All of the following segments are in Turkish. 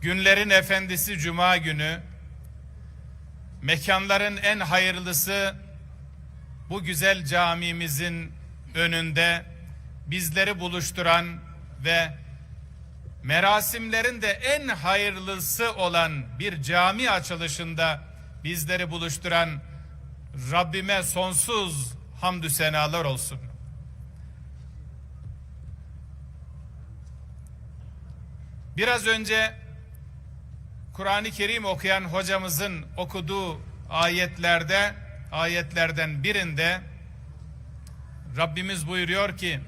Günlerin efendisi Cuma günü, mekanların en hayırlısı bu güzel camimizin önünde bizleri buluşturan ve merasimlerin de en hayırlısı olan bir cami açılışında bizleri buluşturan Rabbime sonsuz hamdü senalar olsun. Biraz önce Kur'an-ı Kerim okuyan hocamızın okuduğu ayetlerde ayetlerden birinde Rabbimiz buyuruyor ki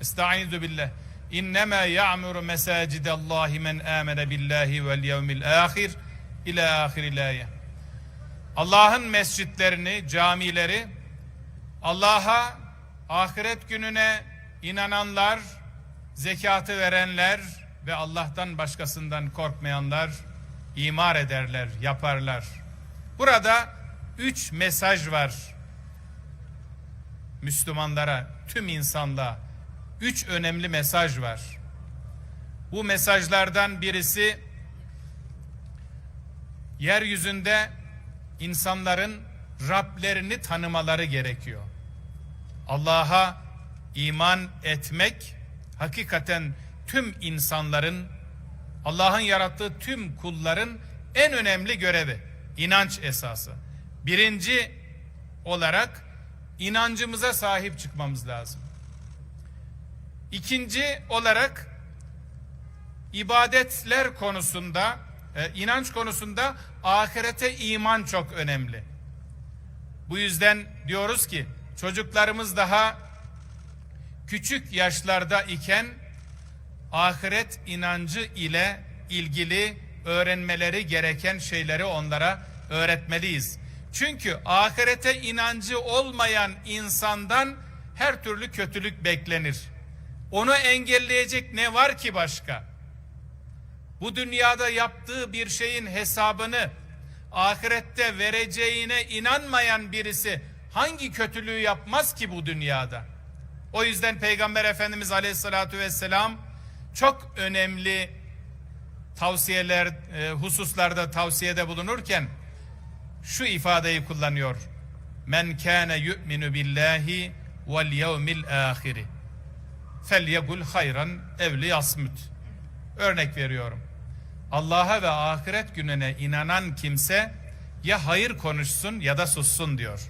Estaizu billah İnnemâ ya'muru mesâcidallahi men âmene billahi vel yevmil âhir ahiril ayet. Allah'ın mescitlerini, camileri Allah'a, ahiret gününe inananlar, zekatı verenler ve Allah'tan başkasından korkmayanlar imar ederler, yaparlar. Burada üç mesaj var. Müslümanlara, tüm insanlığa üç önemli mesaj var. Bu mesajlardan birisi yeryüzünde insanların Rablerini tanımaları gerekiyor. Allah'a iman etmek hakikaten tüm insanların Allah'ın yarattığı tüm kulların en önemli görevi, inanç esası. Birinci olarak inancımıza sahip çıkmamız lazım. İkinci olarak ibadetler konusunda, e, inanç konusunda ahirete iman çok önemli. Bu yüzden diyoruz ki çocuklarımız daha küçük yaşlarda iken ahiret inancı ile ilgili öğrenmeleri gereken şeyleri onlara öğretmeliyiz. Çünkü ahirete inancı olmayan insandan her türlü kötülük beklenir. Onu engelleyecek ne var ki başka? Bu dünyada yaptığı bir şeyin hesabını ahirette vereceğine inanmayan birisi hangi kötülüğü yapmaz ki bu dünyada? O yüzden Peygamber Efendimiz Aleyhisselatü Vesselam çok önemli tavsiyeler, e, hususlarda tavsiyede bulunurken şu ifadeyi kullanıyor. Men kâne yu'minu billahi vel yevmil ahiri felyegul hayran evli yasmut. Örnek veriyorum. Allah'a ve ahiret gününe inanan kimse ya hayır konuşsun ya da sussun diyor.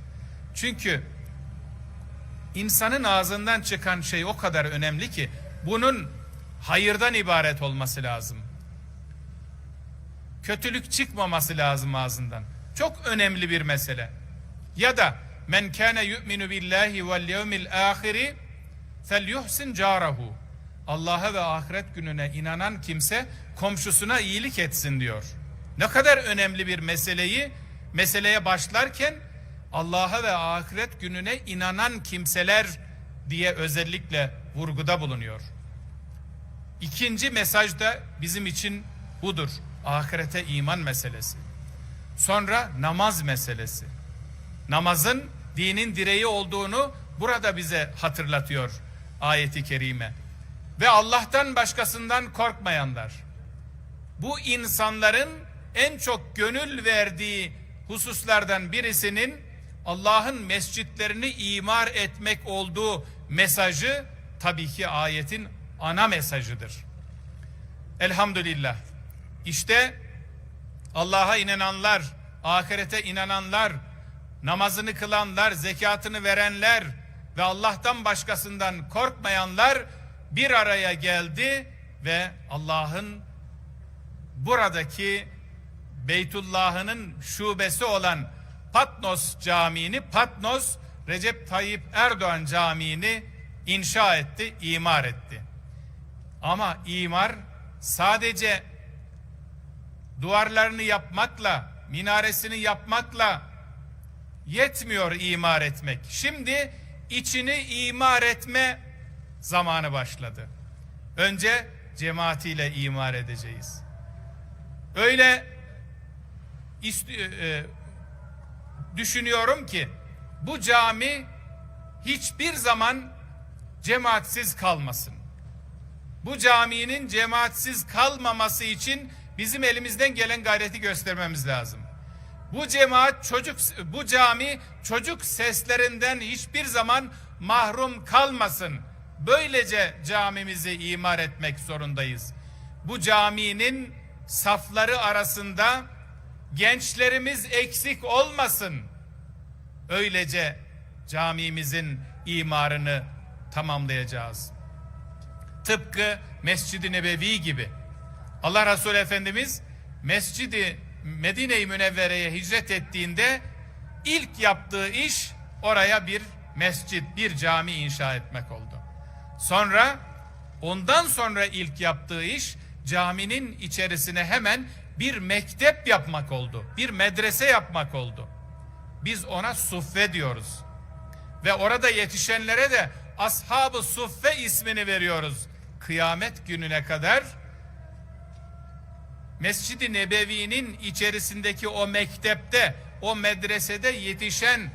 Çünkü insanın ağzından çıkan şey o kadar önemli ki bunun hayırdan ibaret olması lazım. Kötülük çıkmaması lazım ağzından. Çok önemli bir mesele. Ya da men kana yu'minu billahi vel yevmil ahiri felyuhsin carahu. Allah'a ve ahiret gününe inanan kimse komşusuna iyilik etsin diyor. Ne kadar önemli bir meseleyi meseleye başlarken Allah'a ve ahiret gününe inanan kimseler diye özellikle vurguda bulunuyor. İkinci mesaj da bizim için budur. Ahirete iman meselesi. Sonra namaz meselesi. Namazın dinin direği olduğunu burada bize hatırlatıyor ayeti kerime. Ve Allah'tan başkasından korkmayanlar. Bu insanların en çok gönül verdiği hususlardan birisinin Allah'ın mescitlerini imar etmek olduğu mesajı tabii ki ayetin ana mesajıdır. Elhamdülillah. İşte Allah'a inananlar, ahirete inananlar, namazını kılanlar, zekatını verenler ve Allah'tan başkasından korkmayanlar bir araya geldi ve Allah'ın buradaki Beytullah'ının şubesi olan Patnos Camii'ni, Patnos Recep Tayyip Erdoğan Camii'ni inşa etti, imar etti. Ama imar sadece duvarlarını yapmakla, minaresini yapmakla yetmiyor imar etmek. Şimdi içini imar etme zamanı başladı. Önce cemaatiyle imar edeceğiz. Öyle e, düşünüyorum ki bu cami hiçbir zaman cemaatsiz kalmasın. Bu caminin cemaatsiz kalmaması için bizim elimizden gelen gayreti göstermemiz lazım. Bu cemaat çocuk bu cami çocuk seslerinden hiçbir zaman mahrum kalmasın. Böylece camimizi imar etmek zorundayız. Bu caminin safları arasında gençlerimiz eksik olmasın. Öylece camimizin imarını tamamlayacağız. Tıpkı Mescid-i Nebevi gibi. Allah Resulü Efendimiz Mescid-i Medine-i Münevvere'ye hicret ettiğinde ilk yaptığı iş oraya bir mescit, bir cami inşa etmek oldu. Sonra ondan sonra ilk yaptığı iş caminin içerisine hemen bir mektep yapmak oldu. Bir medrese yapmak oldu. Biz ona suffe diyoruz. Ve orada yetişenlere de ashab-ı suffe ismini veriyoruz. Kıyamet gününe kadar Mescid-i Nebevi'nin içerisindeki o mektepte, o medresede yetişen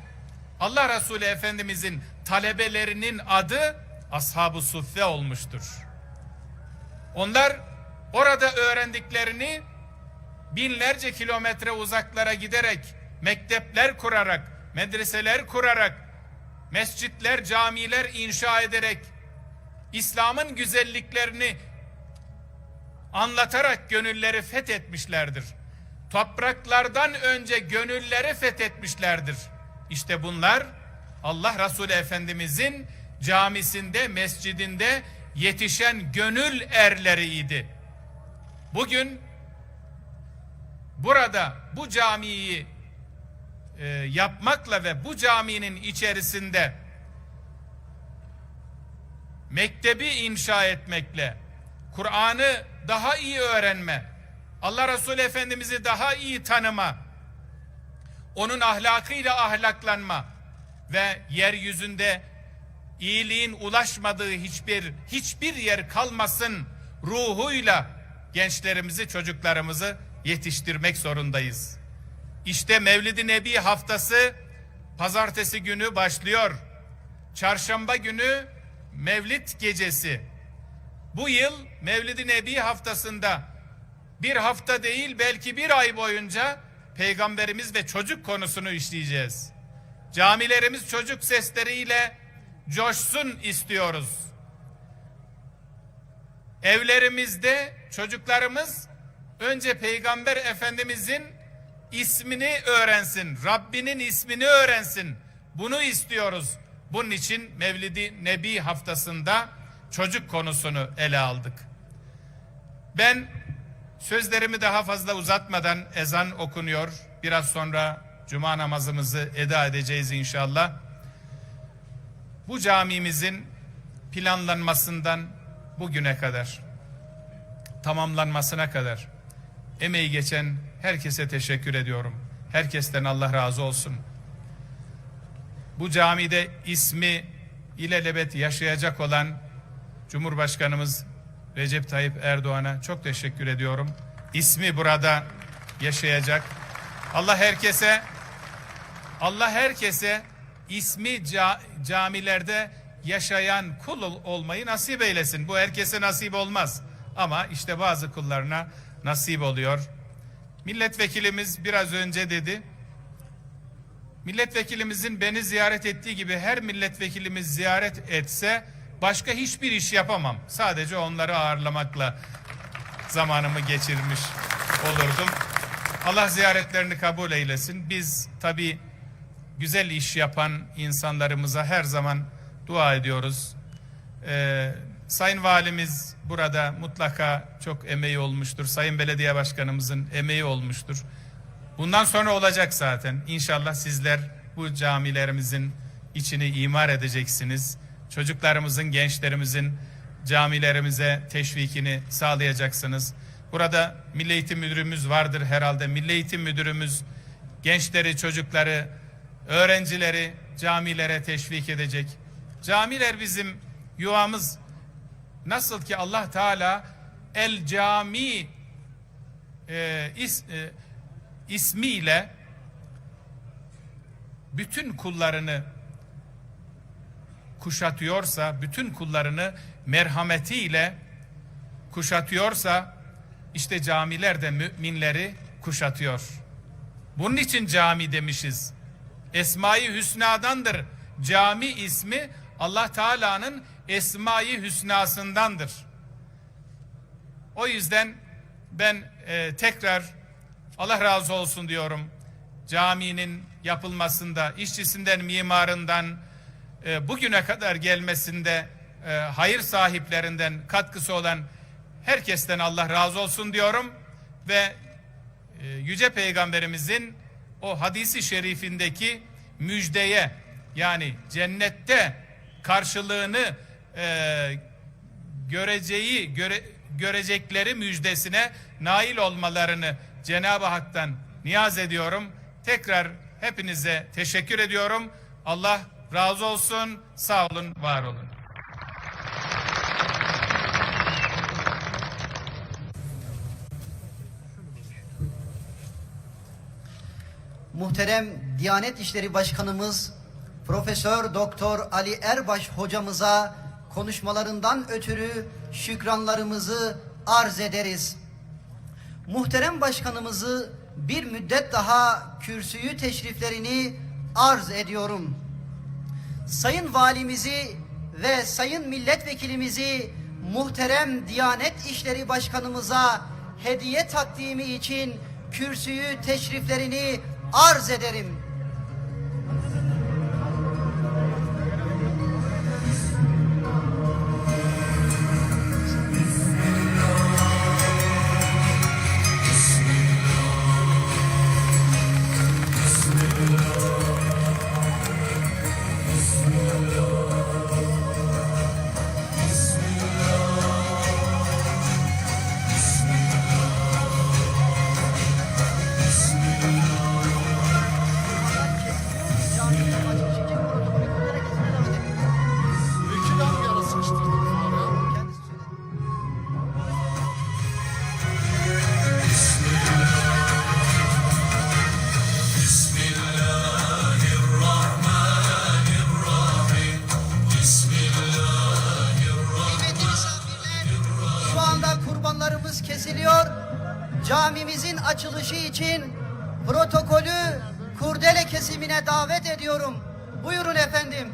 Allah Resulü Efendimizin talebelerinin adı Ashab-ı Suffe olmuştur. Onlar orada öğrendiklerini binlerce kilometre uzaklara giderek, mektepler kurarak, medreseler kurarak, mescitler, camiler inşa ederek, İslam'ın güzelliklerini anlatarak gönülleri fethetmişlerdir. Topraklardan önce gönülleri fethetmişlerdir. İşte bunlar Allah Resulü Efendimizin camisinde, mescidinde yetişen gönül erleriydi. Bugün burada bu camiyi e, yapmakla ve bu caminin içerisinde mektebi inşa etmekle Kur'an'ı daha iyi öğrenme, Allah Resulü Efendimiz'i daha iyi tanıma, onun ahlakıyla ahlaklanma ve yeryüzünde iyiliğin ulaşmadığı hiçbir hiçbir yer kalmasın ruhuyla gençlerimizi, çocuklarımızı yetiştirmek zorundayız. İşte Mevlid-i Nebi haftası pazartesi günü başlıyor. Çarşamba günü Mevlid gecesi. Bu yıl Mevlid-i Nebi haftasında bir hafta değil belki bir ay boyunca peygamberimiz ve çocuk konusunu işleyeceğiz. Camilerimiz çocuk sesleriyle coşsun istiyoruz. Evlerimizde çocuklarımız önce peygamber efendimizin ismini öğrensin. Rabbinin ismini öğrensin. Bunu istiyoruz. Bunun için Mevlidi Nebi haftasında çocuk konusunu ele aldık. Ben sözlerimi daha fazla uzatmadan ezan okunuyor. Biraz sonra cuma namazımızı eda edeceğiz inşallah. Bu camimizin planlanmasından bugüne kadar tamamlanmasına kadar emeği geçen herkese teşekkür ediyorum. Herkesten Allah razı olsun. Bu camide ismi ilelebet yaşayacak olan Cumhurbaşkanımız Recep Tayyip Erdoğan'a çok teşekkür ediyorum. İsmi burada yaşayacak. Allah herkese Allah herkese ismi ca- camilerde yaşayan kul ol- olmayı nasip eylesin. Bu herkese nasip olmaz. Ama işte bazı kullarına nasip oluyor. Milletvekilimiz biraz önce dedi. Milletvekilimizin beni ziyaret ettiği gibi her milletvekilimiz ziyaret etse başka hiçbir iş yapamam. Sadece onları ağırlamakla zamanımı geçirmiş olurdum. Allah ziyaretlerini kabul eylesin. Biz tabi güzel iş yapan insanlarımıza her zaman dua ediyoruz. Ee, Sayın Valimiz burada mutlaka çok emeği olmuştur. Sayın Belediye Başkanımızın emeği olmuştur. Bundan sonra olacak zaten. İnşallah sizler bu camilerimizin içini imar edeceksiniz. Çocuklarımızın, gençlerimizin camilerimize teşvikini sağlayacaksınız. Burada Milli Eğitim Müdürümüz vardır herhalde. Milli Eğitim Müdürümüz gençleri, çocukları, öğrencileri camilere teşvik edecek. Camiler bizim yuvamız. Nasıl ki Allah Teala El Cami e, is, e, ismiyle bütün kullarını kuşatıyorsa, bütün kullarını merhametiyle kuşatıyorsa İşte camiler de müminleri kuşatıyor. Bunun için cami demişiz. Esma-i Hüsna'dandır. Cami ismi Allah Teala'nın Esma-i Hüsna'sındandır. O yüzden ben e, tekrar Allah razı olsun diyorum. Caminin yapılmasında, işçisinden, mimarından, e, bugüne kadar gelmesinde e, hayır sahiplerinden katkısı olan herkesten Allah razı olsun diyorum ve e, yüce peygamberimizin o hadisi şerifindeki müjdeye yani cennette karşılığını e, göreceği göre, görecekleri müjdesine nail olmalarını Cenab-ı Hak'tan niyaz ediyorum. Tekrar hepinize teşekkür ediyorum. Allah razı olsun. Sağ olun, var olun. Muhterem Diyanet İşleri Başkanımız Profesör Doktor Ali Erbaş hocamıza konuşmalarından ötürü şükranlarımızı arz ederiz. Muhterem başkanımızı bir müddet daha kürsüyü teşriflerini arz ediyorum. Sayın valimizi ve sayın milletvekilimizi muhterem Diyanet İşleri Başkanımıza hediye takdimi için kürsüyü teşriflerini arz ederim. Kesimine davet ediyorum. Buyurun efendim.